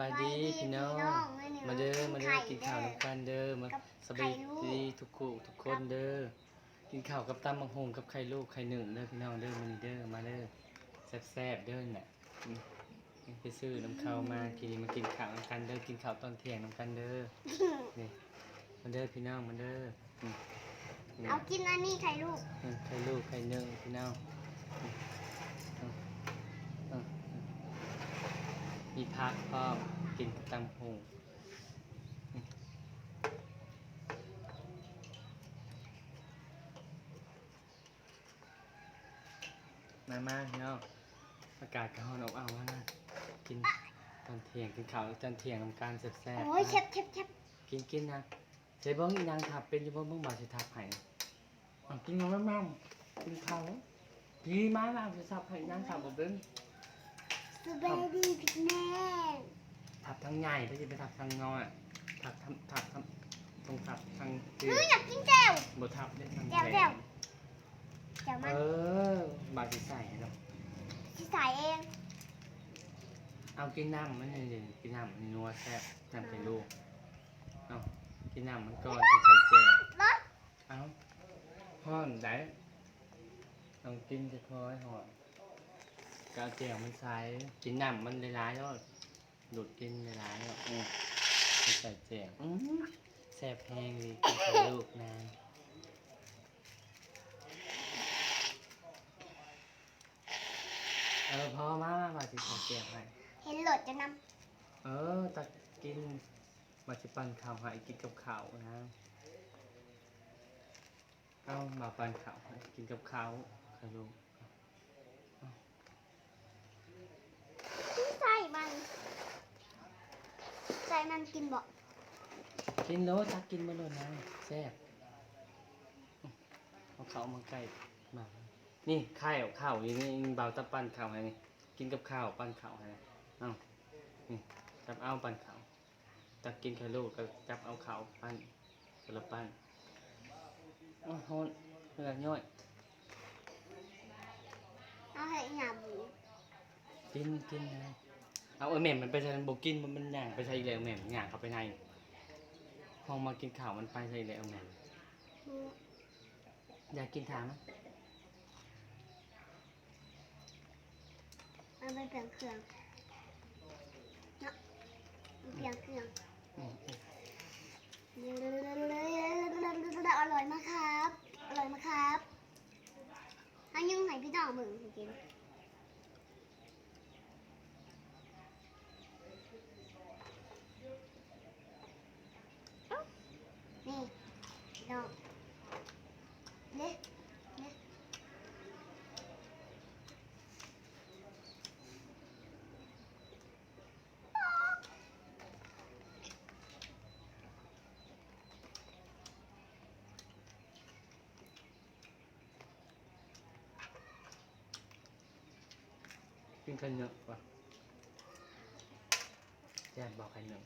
บายดีพี่น้อง มาเด้อมาเด้อกินข้าวน้ำกันเด้อมาสบายดีทุกคู่ทุกคนเด้อกินข้าวกับตำบักฮงกับไข่ลูกไข่หนึ่งเด้อพี่น้องเด้อมานี่เด้อมาเด้อแซ่บๆเด้อน่ะอืมไปซื้อน้ำข้าวมากินมากินข้าวน้ำกันเด้อกินข้าวตอนเที่ยงน้ำกันเด้อนี่มาเด้อพี่น้องมาเด้ออืมนี่เอากินอันนี้ไข่ลูกอืมไข่ลูกไข่หนึ่งพี่น้องอืมอืมอืม มีผักพร้อมกินกับตำบักฮงมามาพี่น้องอากาศก็ร้อนอบอ้าวมากกินตอนเที่ยงกินข้าวตอนเที่ยงทำการแซ่บๆโอ้ยนะ เชฟเชฟเชฟกินกินนะเจ๊เบิ้งอีนางทับเป็นอยี่เบิ้งเบิ้งบาสิทับไห้อะกินน้ำมั่งกินข้าวดีมากมากสิทับไห้นางทับบ่เบิ้ง สบายดีพี่แม่ทับทั้งใหญ่ไปสิไปทับทั้งน้อยทับทำทับทำตรงทับทางคือหนูอยากกินแจ่วบ่ทับได้ทางแจ่วแหลแจ่วมแจ่วมัเอนอบาสิใส่เนาะที่ใส่เอง เอากินน้ำมันนี่กินน้ำมันนัวแซ่บน้ำเป็นลูกเอากินน้ำมันก่อนจะใส่แจ่วรสเอาห้อนได้ต้องกินจะคอยห่อน กเอาแจ่วมันใส่กินน้ำมันหลายๆแล้วดูดกินหลายๆแล้วอืมใส่แจ่วอื้อแซ่บแห้งดีกินกับลูกนะเออพอมามามาสิขอแจ่วให้เห็นโหลดจะนเออตักกินมาสิปันข้าวให้กินกับข้าวนะเอามาปันข้าวให้กินกับข้าวค่ะลูกำที่ใส่ มันใส่มันกินบอกกินโลตักกินมาเลยนะแซ่บเอาข้าวมาใกล้มานี่ข้าวข้าวนี่นี่เบาตะปั้นข้าวให้นี่กินกับข้าวปั้นข้าวให้นะเอานี่จับเอาปั้นข้าวตักกินแค่ลูกก็จับเอาข้าวปั้นคนละปั้นเอาโหนเพื่อย่อยเอาให้หยาบูกินกินนะ เอาเออแหม่มมันไปใช้บกินมันมันย่างไปใช้อีกแล้วแหม่มย่างเขาไปในห้องมากินข้าวมันไปใช้อีกแล้วแหม่มอยากกินถามไหมมันเป็นเพียงเครื่องเนาะมันเพียงเครื่อง อืม อร่อยมากครับ อร่อยมากครับให้ยุ่งให้พี่น้องมึงกินเอ้านี่พี่น้องเนี่ยเนี่ย กินกันเยอะกว่าแซ่บบอกกันหนึ่ง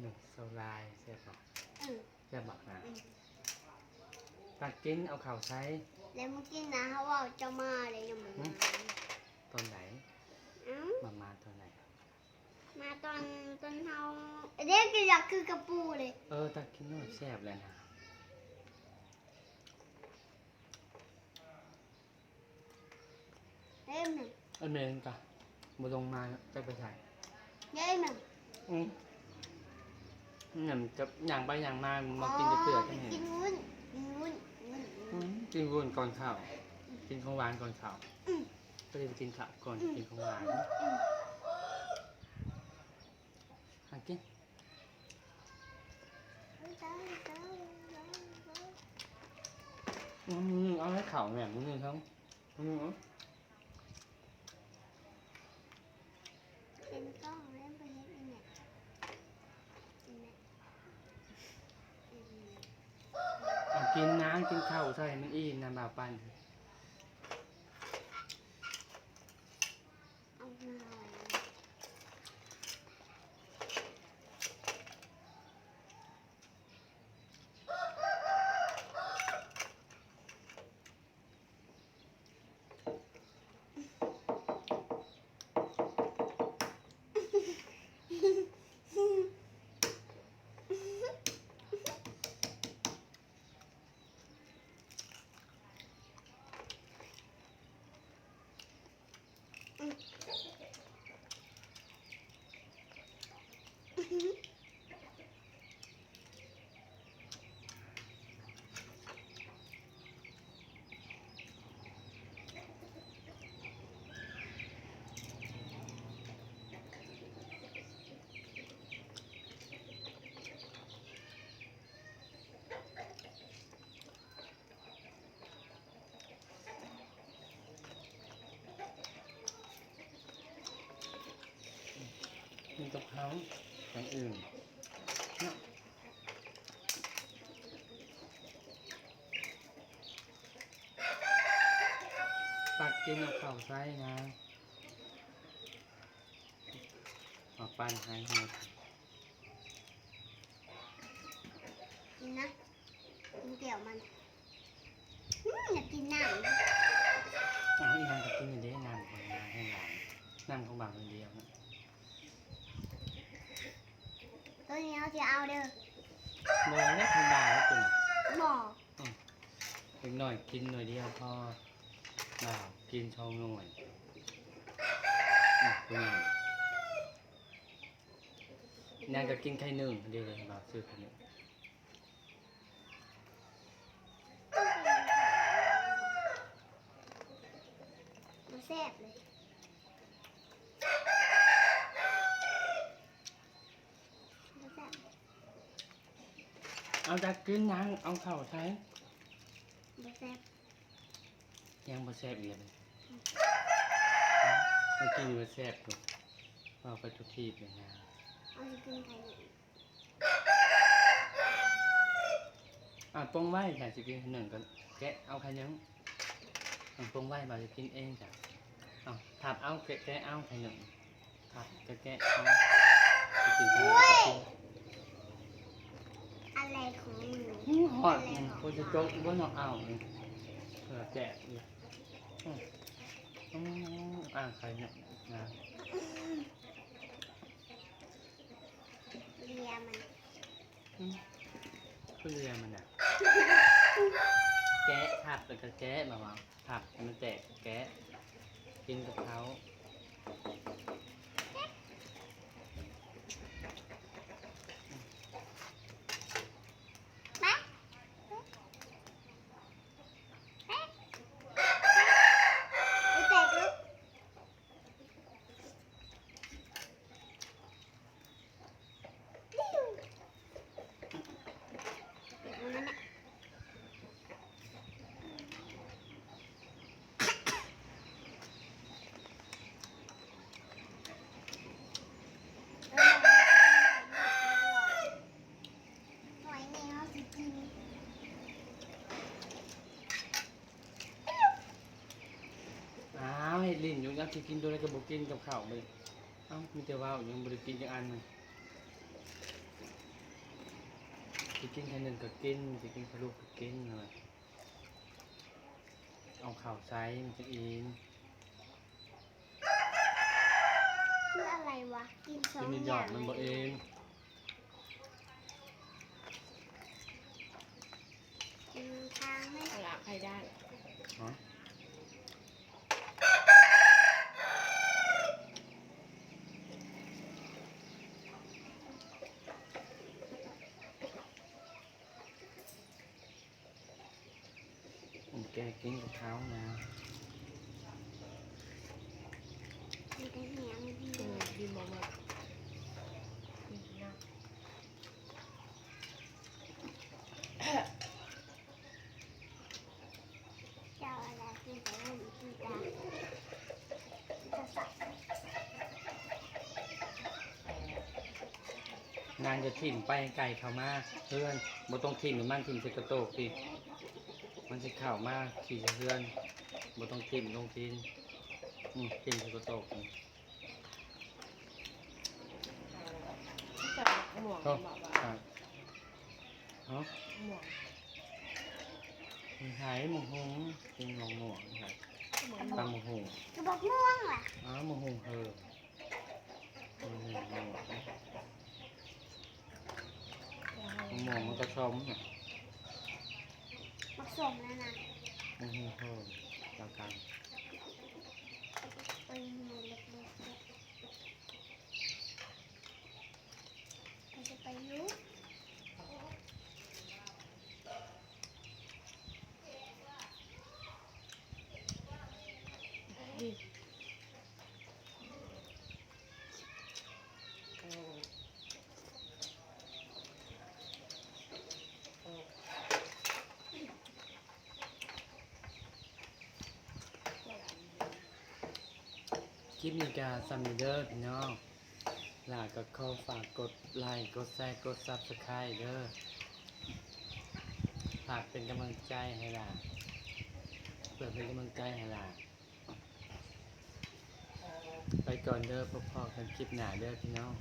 หนึ่งโซลายแซ่บบอกอืมแซ่บบอกนะอืมตักกินเอาข่าวใช้แล้วเมื่อกี้นะเขาว่าจะมาเลยยังไม่มาตอนไหนเอ้ามามาตอนไหน มาตอนตอนเขาเด็กก็อยากคือกระปูเลย เออตักกินโน่นแซ่บเลยนะ เอ้ยมึงเออเมนกะมาลงมาจะไปใส่เอ้ยมึงอืมเนี่ยมันจะอย่างไปอย่างมามากินจะเกลือกันเห็นกินวุ้นกินวุ้นวุ้นวุ้นกินวุ้นก่อนข้าวกินของหวานก่อนข้าวอืมก็เลยไปกินข้าวก่อนกินของหวานอืมหากินอืมเอาให้ข้าวแหม่มนิดนึงครับอืม เป็นกล้องเล่นไปเฮ็ดอีเนี่ยอีเนี่ยอืม เอาางกินข้าวใส่มันอิ่มนะบ่าวปัน เอาหน่อย กินกับเขา อย่างอื่นเนาะปักกินกับข้าวไส้นะออกปันให้หมดกินนะกินเกี่ยวมันอืมอยากกินน้ำเอาอีนางกับกินอย่างเด้น้ำของนางให้หลานน้ำของบ่าวคนเดียวนะ ตัวนี้เราจะเอาเด้อเมื่อนี้ทำบ่าวแล้วเป็นบอกเล็กหน่อยกินหน่อยเดียวพอบ่าวกินช่องหน่วยอืมคุณยายนางก็กินไข่หนึ่งเดียวเลยบ่าวซื้อไข่หนึ่งมันแซ่บเลยมันแซ่บ เอาจากกินนางเอาเข่าวใช้มันแซ่บยังบ่แซ่บอีกเลยมันกินอยู่บ่แซ่บอยู่เอาไปทุกที่เลยนะเอาจะกินไข่หนึ่งอะปรุงไว้ค่ะสิกินไข่หนึ่งก็แกะเอาไข่หนึ่งอะปรุงไว้บ่าวจะกินเองจ้ะเอาถับเอาแกะแกะเอาไข่หนึ่งถับแกะแกะเอาจะกินไข่หนึ่งก็กิน อะไรของหนู อื้อ หอดอืมกูจะจกบ่เนาะเอาอืมเผื่อแกะอยู่อืมอืมอะไข่หนึ่งนะเลียมันอืมคือเรือมันอะแกะถับแล้วก็แกะมาวางถับมันแตกแกะกินกับเขา แม่ไม่แตกลูกดิ้วเดี๋ยวมันน่ะ หอยนี่เขาสิกิน อ้าวเห็ด ลิ้นอยู่ยักษ์กินโดยกระบอกกินกับข้าวไปเอ้ามีแต่ว่าวยังบริกินจังอันหนึงสิกินแค่หนึ่งก็กินสิกินแค่ลูกก็กินเลยเอาข้าวใส่มันจะอินคืออะไรวะ กินสอกิงนนิดอหยอย่างดเลมันบ่เอยงกินทางไม่เอาละใครได้ฮะผมแกกินกับเขานะกินแต่เหนียวไม่ดีอืมดีมากมากอืมนะเจ้าอะไรกินแต่ไม่ดีกินแต่จะสับนางจะถิ่มไปไก่เขามาเพื่อนบ่ต้องถิ่มหรือมันถิ่มใส่กระโตกสิ มันจะเข้ามาขี่เพื่อนบ่ต้องถิ่มลงทินอืมถิ่มใส่กระโตกนี่จับหมวกเอ้าบอกว่าอะฮะหมวกมีหายหมูหงกินหมองหมวงครับหมวกตำหมูหงกระบอกม่วงว่ะอ้าวหมูหงเฮอหมูหงหมูหงหมูหงมันก็ชมน่ะผ สมแล้วนะหมูหงเฮอตากันไปหมูเล็กๆเนี่ยเราจะไปยุดี คลิปนี้ก็ซัมเดอร์พี่น้องหลาก็ขอฝากกดไลค์กดแชร์กดซับสไครต์เด้อฝากเป็นกำลังใจให้หลาเปิดเป็นกำลังใจให้หลาไปก่อนเด้อพบพอกันคลิปหน้าเด้อพี่น้อง